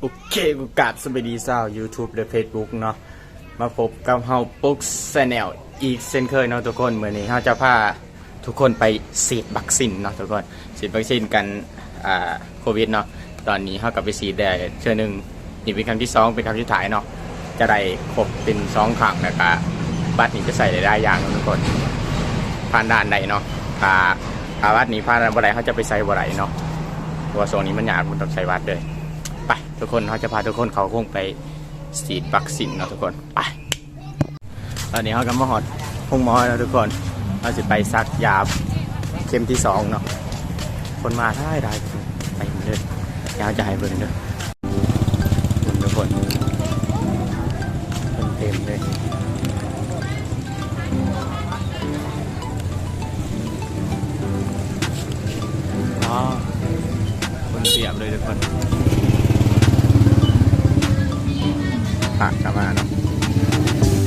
โอเคกูกราบสวัสดีสาว YouTube และ Facebook เนาะมาพบกับเฮาปุ๊กแนแนลอีกเช่นเคยเนาะทุกคนเมื่อนี้เฮาจะพาทุกคนไปฉีดวัคซีนเนาะทุกคนฉีดวัคซีนกันอ่าโควิดเนาะตอนนี้เฮากลับไปฉีดได้เชื่อหนึ่งนี่เป็นครั้งที่สองเป็นครั้งที่ถ่ายเนาะจะได้ครบเป็นสองครั้งแล้วก็บัตรนี้จะใส่ได้หลายอย่างเนาะทุกคนผ่านด่านใดเนาะถ้าถ้าบัตนี้ผ่านด่านบ่ไดเขาจะไปใส่บ่ได้เนาะเพราะว่าโซนนี้มันยากมันต้องใส่บัตรเลย ทุกคนเขาจะพาทุกคนเขาคงไปฉีดวัคซีนเนาะทุกคนไปตอนนี้เขากำลังหอดห้องหมอแล้วทุกคนเราจะไปซักยาเข็มที่สองเนาะคนมาได้ได้ทุกคนไปเลยยาวจะให้เบิ่งเด้อเบิ่งทุกคนคนเต็มเลยอ๋อคนเสียบเลยทุกคน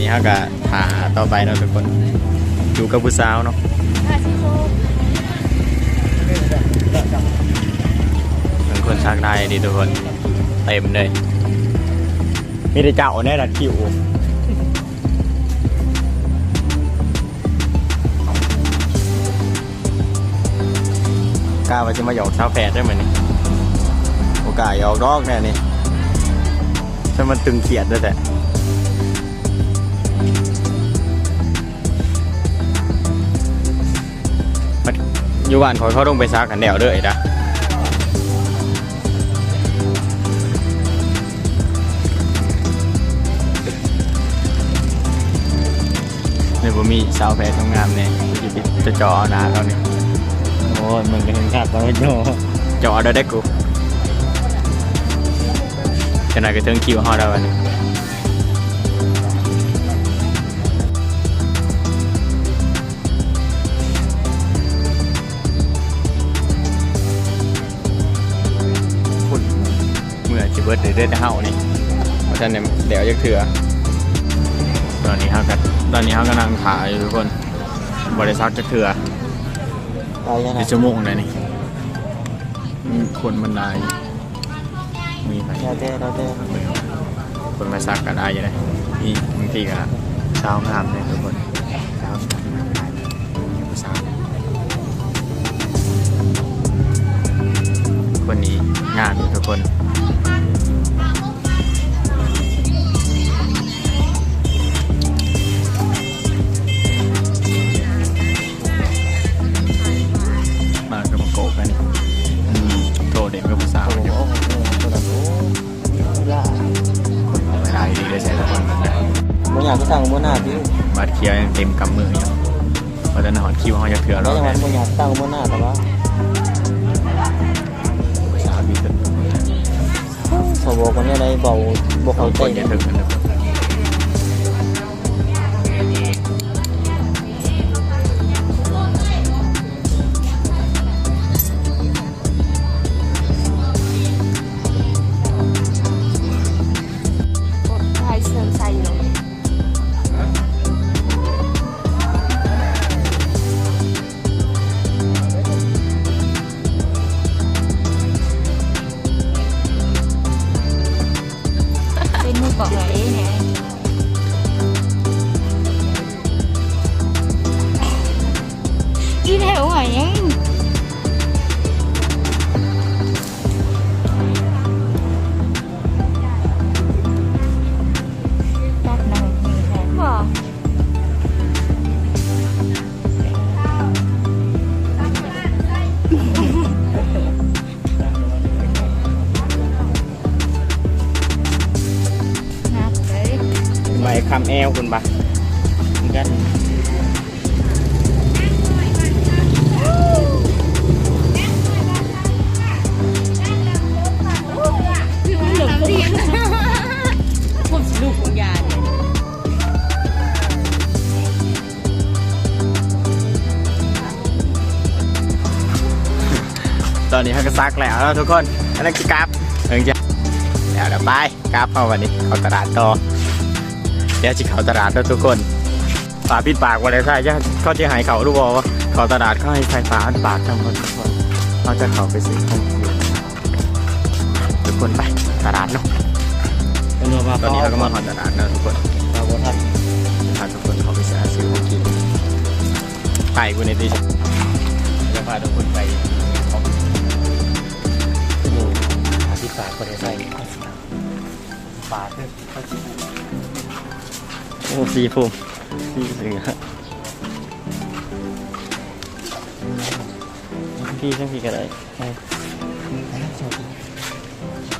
นี่ฮะก็หาต่อไปเนาะทุกคนอยู่กับผู้สาวเนาะเหมือนคนชักได้ดีทุกคนเต็มเลยมีแต่เจ้าแน่ดัดคิวกล้าว่าจะมาหยอกสาวแฝดได้ไหมนี่โอกาสหยอกดอกแน่นี่ถ้ามันตึงเขียดด้วยแต่ อยู่บ้านขอยเขาต้องไปซักกันแนวเด้อไอ้นะเนี่ยผมมีสาวแพรทำงานเนี่ยจะไปจะจอหนาเราเนี่ยโอ้ยมึงก็เห็นขาดตอนโยจอได้ได้กูขนาดก็ถึงคิวฮอได้วันนี้ เมื่อจิเบิร์ดเดือดเฮานี่เพราะฉะนั้นเดี๋ยวจะเถื่อตอนนี้เฮากันตอนนี้เฮากำลังขายอยู่ทุกคนบริษัทจะเถื่อตายยังไงเป็นชั่วโมงเลยนี่มีคนมันได้มีไปเราเต้เราเต้คนมาซักกันได้ยังไงมีบางทีก็สาวงามเลยทุกคนสาวงามมีผู้สาวคนนี้งามอยู่ทุกคน กำมืออยู่เพราะฉะนั้นหอดคิวเขาจะเถื่อแล้เราวยังแน่ไงมึงอยากตั้งบนหน้าแต่ว่าผู้สาวดีขึ้นสวคนนี้อะไรบอกบอกเขาเขาคใจนจะถึงกันนะก ไม่คำแอลคุณปะเหมือนกันคือมันหลงเรียนผมสนุกของยาเนี่ยตอนนี้เขาก็ซักแล้วแล้วทุกคนอันนั้นคือกราฟเอิงจะเดี๋ยวเดี๋ยวไปกราฟเอาวันนี้ เข้าตลาดต่อ เดี๋ยวจะเข้าตลาดแล้วทุกคนฝาปิดปากวันไหนใช่จะเขาจะหายเขารู้บ่ว่าเข้าตลาดเขาให้ใส่ฝาปิดปากทั้งหมดทุกคนเขาจะเข้าไปซื้อของกินทุกคนไปตลาดเนาะเป็นว่าตอนนี้เราก็มาหอดตลาดนะทุกคนเราบ่ทันพาทุกคนเขาไปซื้อซื้อของกินไปกูในที่จะพาทุกคนไปของอยู่หาที่ฝากบ่ได้ใส่ฝากคือเขาสิ โอ้สีฟูมสีเสือพี่จังพี่ก็ได้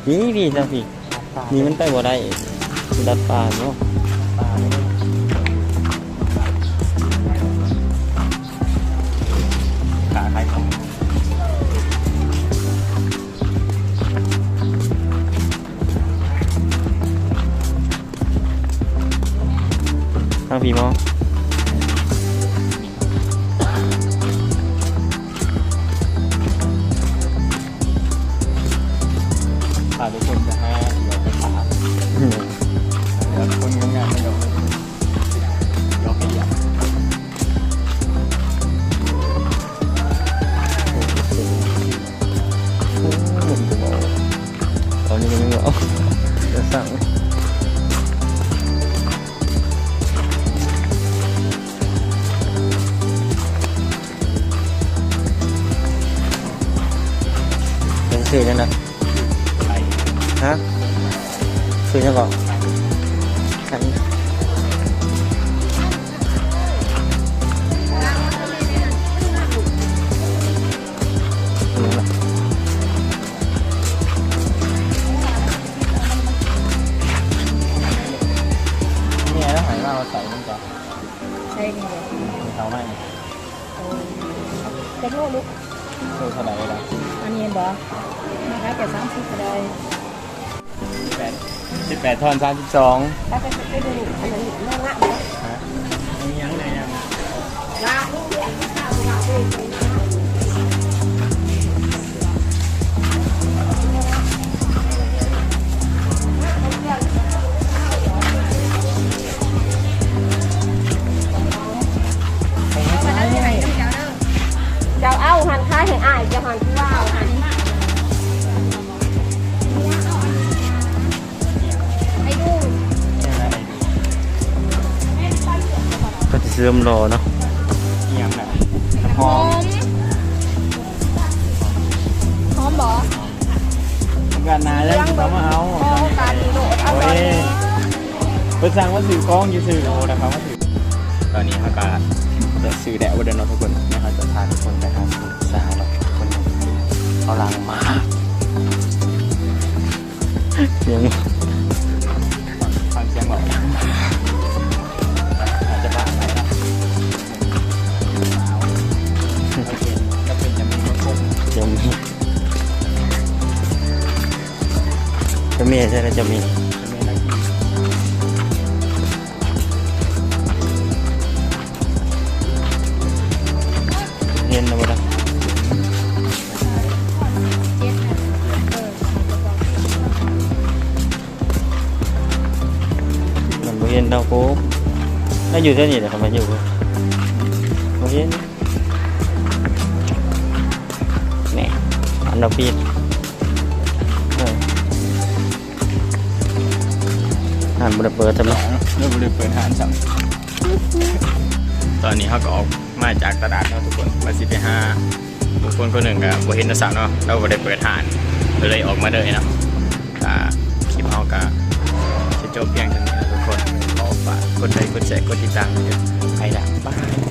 นี่พี่จังพี่นี่มันไปบ่ได้ดัดปลาเนาะ พี่มองพาทุกคนไปห้ เป็นสื่อยังนะไปฮะสื่อยังก่อนใช่อันนี้ล่ะเนี่ยแล้วหายมาเอาใส่มันก่อนใช่ไงเขาไม่จะโทษลูก โชว์เท่าไหร่แล้วอันนี้บ่มาได้แต่สามสิบก็ได้สิบแปดสิบแปดทอนสามสิบสองถ้าไปไปดูอันนั้นเรื่องละมียังไงยังละ จ้าเอาหันค้ายให้อายเจะหันที่ว่าเอาหันให้ดูก็จะเสื่อมรอเนาะยังไงน้ำหหออมมหอมบ่กันนาแล้วเขามาเอาโอ้การโดดเอาโอ้ตอนยนี้เพิ่งสั่งว่าสื่อกล้องอยูสื่อโอ้นะครับว่าสื่อตอนนี้เขาก็จะสื่อแดดวันเดินเนาะทุกคนนะครับจะพาทุกคนไป ลังมายังฟังเสียงบอกอาจจะบ้าไปนะก็เป็นจะมีคนคงจะมีจะมีใช่ไหมจะมี มันบ่เย็นเราอยู่ที่นี่เดี๋ยวเขามาอยู่บ่เย็นนี่อันเราปีดเอออ่านบริเปิดทำไมเรื่องบริเปิดหานสั่งตอนนี้เขาก็ออกมาจากตลาดเนาะทุกคนมาสิไปหาบุคคลคนหนึ่งกับบเห็นนักสาวเนาะเราบริเปิดหานเลยออกมาเลยเนาะคลิปเขาก็จะจบเพียงเท่านี้น กคนขอฝากกดไลค์กดแชร์กดติดตามด้วยไปละบาย